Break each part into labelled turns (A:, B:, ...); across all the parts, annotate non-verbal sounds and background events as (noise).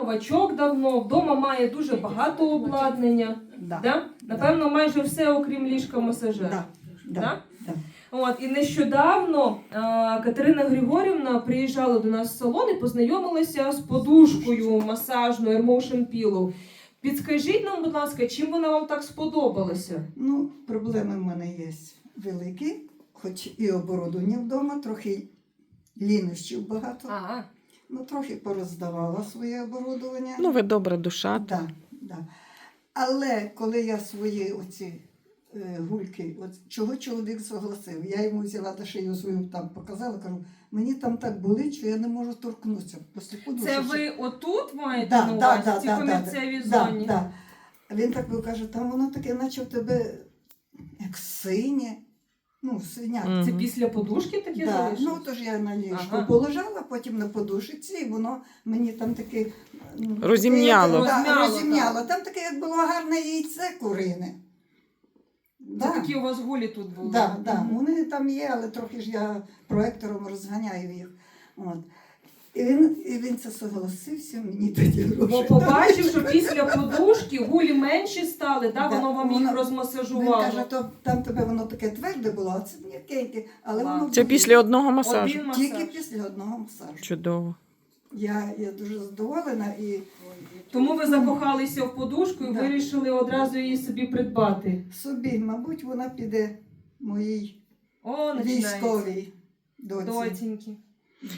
A: Новачок давно, вдома має дуже багато обладнання.
B: Да.
A: Да? Напевно, майже все, окрім ліжка масажера.
B: Да. Да.
A: Да?
B: Да.
A: От, і нещодавно а, Катерина Григорівна приїжджала до нас в салон і познайомилася з подушкою масажною Airmotion Pillow. Підскажіть нам, будь ласка, чим вона вам так сподобалася?
B: Ну, проблеми в мене є великі, хоч і оборудовання вдома, трохи лінощів багато.
A: Ага.
B: Ну, трохи пороздавала своє оборудовання.
C: Ну, ви добра душа.
B: да, да. Але коли я свої оці е, гульки, от чого чоловік согласив, я йому взяла до шию свою там показала, кажу, мені там так болить, що я не можу торкнутися. Після подушечки.
A: Це ви отут маєте
B: Да,
A: на
B: да,
A: увазі,
B: да,
A: ці
B: да,
A: комірцеві
B: да,
A: зоні?
B: Да. Він так би каже, там воно таке, наче в тебе як синє, ну, свиняк.
C: Мгм.
A: Це після подушки таке
B: Да.
A: залишилось?
B: Ну, тож я на ліжку
A: Ага.
B: положила, потім на подушці, і воно мені там таке ну,
C: Розім'яло.
B: таке,
A: Розм'яло,
B: Да, розім'яло. Там таке, як було гарне яйце курине.
A: Це
B: Да.
A: такі у вас голі тут були?
B: Да, да. Вони там є, але трохи ж я проектором розганяю їх. От. І він, і він це согласився, мені тоді
A: Бо побачив, що після подушки гулі менші стали, да, воно вам їх
B: воно- Він
A: розмасажувало.
B: каже, то там тебе воно таке тверде було, а це м'якеньке. Але воно
C: Це
B: було
C: після одного масажу.
A: Один масаж.
B: тільки після одного масажу.
C: Чудово.
B: Я, я дуже задоволена і
A: Тому ви закохалися в подушку і
B: Да.
A: вирішили одразу її собі придбати.
B: собі, мабуть, вона піде моїй
A: О, починається.
B: військовій доці.
A: Дотіньки.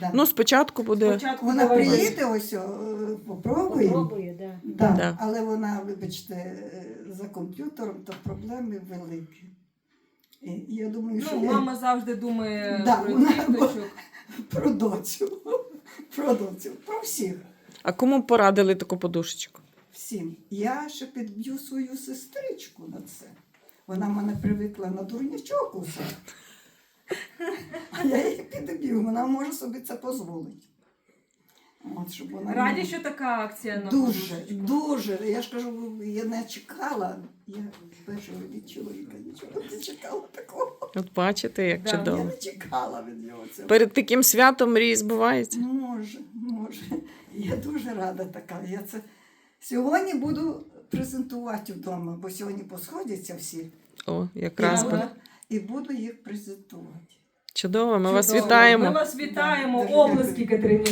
B: Да.
C: Ну, спочатку буде.
A: Спочатку
B: вона приїде ось, о, попробує.
D: Попробую, да.
B: Да.
C: Да.
B: Але вона, вибачте, е, за комп'ютером, то проблеми великі. І я думаю, що
A: Ну,
B: я
A: мама завжди думає
B: Да,
A: про
B: вона-
A: діточок. (laughs)
B: про доцю. (laughs) Про доцю, про всіх.
C: А кому порадили таку подушечку?
B: Всім. Я ще підб'ю свою сестричку на це. Вона мене привикла на дурнячок усе. А я її підб'ю, вона може собі це дозволити. От, щоб вона
A: Раді, що така акція на
B: Дуже,
A: подушечку.
B: дуже. Я ж кажу, я не чекала. Я першого від чоловіка нічого не чекала такого.
C: От бачите, як
A: Да,
B: Я
C: чудово.
B: не чекала від нього цього.
C: Перед таким святом мрії збуваються.
B: Може, може. Я дуже рада така. Я це сьогодні буду презентувати вдома, бо сьогодні посходяться всі.
C: О, якраз
B: і,
C: би.
B: буду, і буду їх презентувати.
C: Чудово, ми вас
A: Чудово.
C: вітаємо.
A: Ми вас вітаємо.
B: обласки
A: Облески Катерині